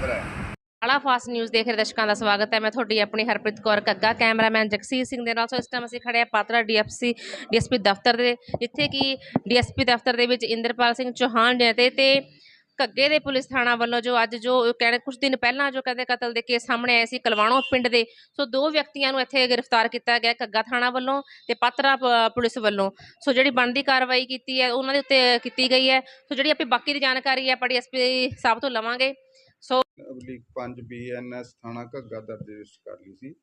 Member ਹੈ। ਆਲਾ fast news ਦੇਖ ਰਹੇ ਦਰਸ਼ਕਾਂ ਦਾ ਸਵਾਗਤ ਹੈ। ਮੈਂ ਤੁਹਾਡੀ ਆਪਣੀ ਹਰਪ੍ਰੀਤ ਕੌਰ ਕੱਗਾ ਕੈਮਰਾਮੈਨ ਜਗਸੀਰ ਸਿੰਘ ਦੇ ਨਾਲ। ਸੋ ਇਸ ਟਾਈਮ ਅਸੀਂ ਖੜੇ ਆ ਪਾਤਰਾ ਡੀਐਫਸੀ, ਡੀਐਸਪੀ ਦਫ਼ਤਰ ਦੇ, ਜਿੱਥੇ ਕਿ ਡੀਐਸਪੀ ਦਫ਼ਤਰ ਦੇ ਵਿੱਚ ਇੰਦਰਪਾਲ ਸਿੰਘ ਚੌਹਾਨ ਨੇ ਤੇ ਤੇ ਕੱਗੇ ਦੇ ਪੁਲਿਸ ਥਾਣਾ ਵੱਲੋਂ ਜੋ ਅੱਜ ਜੋ ਕਹਿੰਦੇ ਕੁਝ ਦਿਨ ਪਹਿਲਾਂ ਜੋ ਕਹਿੰਦੇ ਕਤਲ ਦੇ ਕੇਸ ਸਾਹਮਣੇ ਆਏ ਸੀ ਕਲਵਾਣੋ ਪਿੰਡ ਦੇ, ਸੋ ਦੋ ਵਿਅਕਤੀਆਂ ਨੂੰ ਇੱਥੇ ਗ੍ਰਿਫਤਾਰ ਕੀਤਾ ਗਿਆ ਘੱਗਾ ਥਾਣਾ ਵੱਲੋਂ ਤੇ ਪਾਤਰਾ ਪ- ਪੁਲਿਸ ਵੱਲੋਂ। ਸੋ ਜਿਹੜੀ ਬਣਦੀ ਕਾਰਵਾਈ ਕੀਤੀ ਹੈ, ਉਹਨਾਂ ਦੇ ਉੱਤੇ ਕੀਤੀ ਗਈ ਹੈ। ਸੋ ਜਿਹੜੀ ਆਪਣੀ ਬਾਕੀ ਦੀ ਜਾਣਕਾਰੀ ਹੈ ਆਪਾਂ ਡੀਐਸਪੀ ਸਾਹਿਬ ਤੋਂ ਲਵਾਂਗੇ। ਸੋ ਅਬਲੀਕ 5 ਬੀਐਨਐਸ ਥਾਣਾ ਘੱਗਾ ਦਰਜ ਰਜਿਸਟਰ ਕਰ ਲਈ ਸੀ,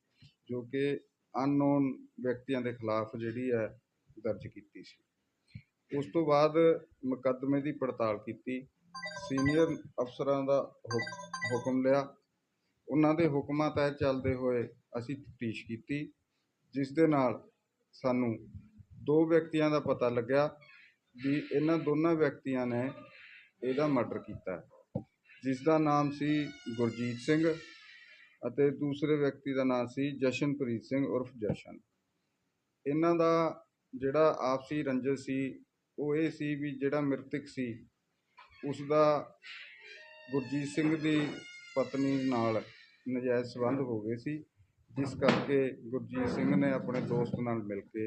ਜੋ ਕਿ ਅਨਨੋਨ ਵਿਅਕਤੀਆਂ ਦੇ ਖਿਲਾਫ ਜਿਹੜੀ ਹੈ ਦਰਜ ਕੀਤੀ ਸੀ। ਉਸ ਤੋਂ ਬਾਅਦ ਮੁਕੱਦਮੇ ਦੀ ਪੜਤਾਲ ਕੀਤੀ, ਸੀਨੀਅਰ ਅਫਸਰਾਂ ਦਾ ਹੁਕ- ਹੁਕਮ ਲਿਆ। ਉਹਨਾਂ ਦੇ ਹੁਕਮਾਂ ਤਹਿਤ ਚੱਲਦੇ ਹੋਏ ਅਸੀਂ ਤਫਤੀਸ਼ ਕੀਤੀ, ਜਿਸ ਦੇ ਨਾਲ ਸਾਨੂੰ ਦੋ ਵਿਅਕਤੀਆਂ ਦਾ ਪਤਾ ਲੱਗਿਆ ਵੀ ਇਹਨਾਂ ਦੋਨਾਂ ਵਿਅਕਤੀਆਂ ਨੇ ਇਹਦਾ ਮਰਡਰ ਕੀਤਾ। ਜਿਸ ਦਾ ਨਾਮ ਸੀ ਗੁਰਜੀਤ ਸਿੰਘ ਅਤੇ ਦੂਸਰੇ ਵਿਅਕਤੀ ਦਾ ਨਾਮ ਸੀ ਜਸ਼ਨਪ੍ਰੀਤ ਸਿੰਘ ਉਰਫ ਜਸ਼ਨ। ਇਹਨਾਂ ਦਾ ਜਿਹੜਾ ਆਪਸੀ ਰੰਜਿਸ਼ ਸੀ, ਉਹ ਇਹ ਸੀ ਵੀ ਜਿਹੜਾ ਮ੍ਰਿਤਕ ਸੀ ਉਸ ਦਾ ਗੁਰਜੀਤ ਸਿੰਘ ਦੀ ਪਤਨੀ ਨਾਲ ਨਜਾਇਜ਼ ਸੰਬੰਧ ਹੋ ਗਏ ਸੀ, ਜਿਸ ਕਰਕੇ ਗੁਰਜੀਤ ਸਿੰਘ ਨੇ ਆਪਣੇ ਦੋਸਤ ਨਾਲ ਮਿਲ ਕੇ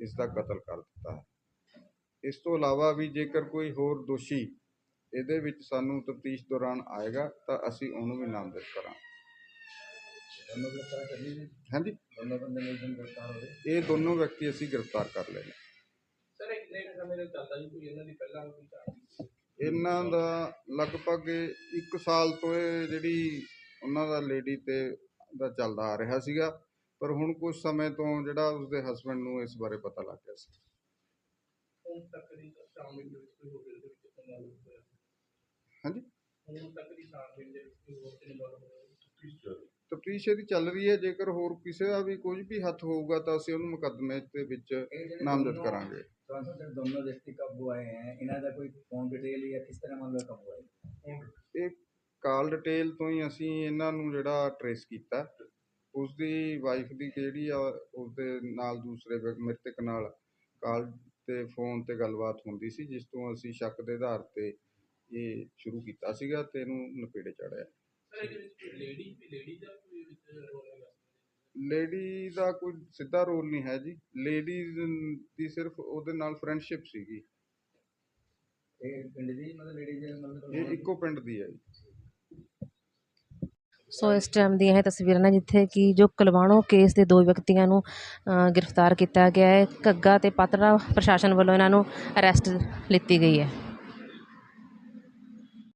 ਇਸ ਦਾ ਕਤਲ ਕਰ ਦਿੱਤਾ। ਹੈ ਇਸ ਤੋਂ ਇਲਾਵਾ ਵੀ ਜੇਕਰ ਕੋਈ ਹੋਰ ਦੋਸ਼ੀ ਇਹਦੇ ਵਿੱਚ ਸਾਨੂੰ ਤਫਤੀਸ਼ ਦੌਰਾਨ ਆਏਗਾ ਤਾਂ ਅਸੀਂ ਉਹਨੂੰ ਵੀ ਨਾਮਜ਼ਦ ਕਰਾਂਗੇ। ਦੋਨੋਂ ਗ੍ਰਿਫਤਾਰ ਕਰ ਲਈ ਜੀ? ਹਾਂਜੀ। ਦੋਨੋਂ ਬੰਦੇ ਮਿਲ ਜਨ ਗ੍ਰਿਫਤਾਰ ਹੋਏ? ਇਹ ਦੋਨੋਂ ਵਿਅਕਤੀ ਅਸੀਂ ਗ੍ਰਿਫਤਾਰ ਕਰ ਲਏ ਨੇ। ਸਰ ਇੱਕ ਨੇ ਸਮੇਂ ਦੇ ਚੱਲਦਾ ਜੀ ਕੋਈ ਇਹਨਾਂ ਦੀ ਪਹਿਲਾਂ ਕੋਈ ਚਾਰ ਇਹਨਾਂ ਦਾ ਲਗਭਗ 1 ਸਾਲ ਤੋਂ ਇਹ ਜਿਹੜੀ ਉਹਨਾਂ ਦਾ ਲੇਡੀ ਤੇ ਦਾ ਚੱਲਦਾ ਆ ਰਿਹਾ ਸੀਗਾ ਪਰ ਹੁਣ ਕੁਝ ਸਮੇਂ ਤੋਂ ਜਿਹੜਾ ਉਸਦੇ ਹਸਬੰਡ ਨੂੰ ਇਸ ਬਾਰੇ ਪਤਾ ਲੱਗ ਗਿਆ ਸੀ। ਹੁਣ ਤੱਕ ਦੀ ਸ਼ਾਮਿਲ ਦੇ ਵਿੱਚ ਕੋਈ ਹੋਰ ਦੇ ਵਿੱਚ ਹਾਂਜੀ ਹੁਣ ਤੱਕ ਦੀ ਸ਼ਾਮਿਲ ਦੇ ਵਿੱਚ ਕੋਈ ਹੋਰ ਤੇ ਨਿਵਾਰ ਹੋਇਆ ਤਫਤੀਸ਼ ਇਹਦੀ ਚੱਲ ਰਹੀ ਹੈ ਜੇਕਰ ਹੋਰ ਕਿਸੇ ਦਾ ਵੀ ਕੁਝ ਵੀ ਹੱਥ ਹੋਊਗਾ ਤਾਂ ਅਸੀਂ ਉਹਨੂੰ ਮੁਕੱਦਮੇ ਦੇ ਵਿੱਚ ਨਾਮਜ਼ਦ ਕਰਾਂਗੇ ट्रांसफर से दोनों व्यक्ति कब हुए हैं इन्हों का कोई फोन डिटेल या किस तरह मामला कब हुआ है ਇਹ ਕਾਲ ਡਿਟੇਲ ਤੋਂ ਹੀ ਅਸੀਂ ਇਹਨਾਂ ਨੂੰ ਜਿਹੜਾ ਟਰੇਸ ਕੀਤਾ ਉਸ ਦੀ ਵਾਈਫ ਦੀ ਜਿਹੜੀ ਆ ਉਸ ਦੇ ਨਾਲ ਦੂਸਰੇ ਵਿਅਕ- ਮ੍ਰਿਤਕ ਨਾਲ ਕਾਲ ਤੇ ਫੋਨ ਤੇ ਗੱਲਬਾਤ ਹੁੰਦੀ ਸੀ ਜਿਸ ਤੋਂ ਅਸੀਂ ਸ਼ੱਕ ਦੇ ਆਧਾਰ ਤੇ ਇਹ ਸ਼ੁਰੂ ਕੀਤਾ ਸੀਗਾ ਤੇ ਇਹਨੂੰ ਨਪੇੜੇ ਚੜਿਆ ਲੇਡੀ ਦਾ ਕੋਈ ਸਿੱਧਾ ਰੋਲ ਨਹੀਂ ਹੈ ਜੀ। ਲੇਡੀਜ਼ ਦੀ ਸਿਰਫ ਉਹਦੇ ਨਾਲ ਫਰੈਂਡਸ਼ਿਪ ਸੀਗੀ। ਇਹ ਇੱਕੋ ਪਿੰਡ ਦੀ ਹੈ ਜੀ। ਸੋ ਇਸ ਟਾਈਮ ਦੀਆਂ ਇਹ ਤਸਵੀਰਾਂ ਨੇ ਜਿੱਥੇ ਕਿ ਜੋ ਕਲਵਾਣੋ ਕੇਸ ਦੇ ਦੋ ਵਿਅਕਤੀਆਂ ਨੂੰ ਗ੍ਰਿਫਤਾਰ ਕੀਤਾ ਗਿਆ ਹੈ। ਘੱਗਾ ਤੇ ਪਾਤਰਾ ਪ੍ਰਸ਼ਾਸਨ ਵੱਲੋਂ ਇਹਨਾਂ ਨੂੰ ਅਰੈਸਟ ਲਿੱਤੀ ਗਈ ਹੈ।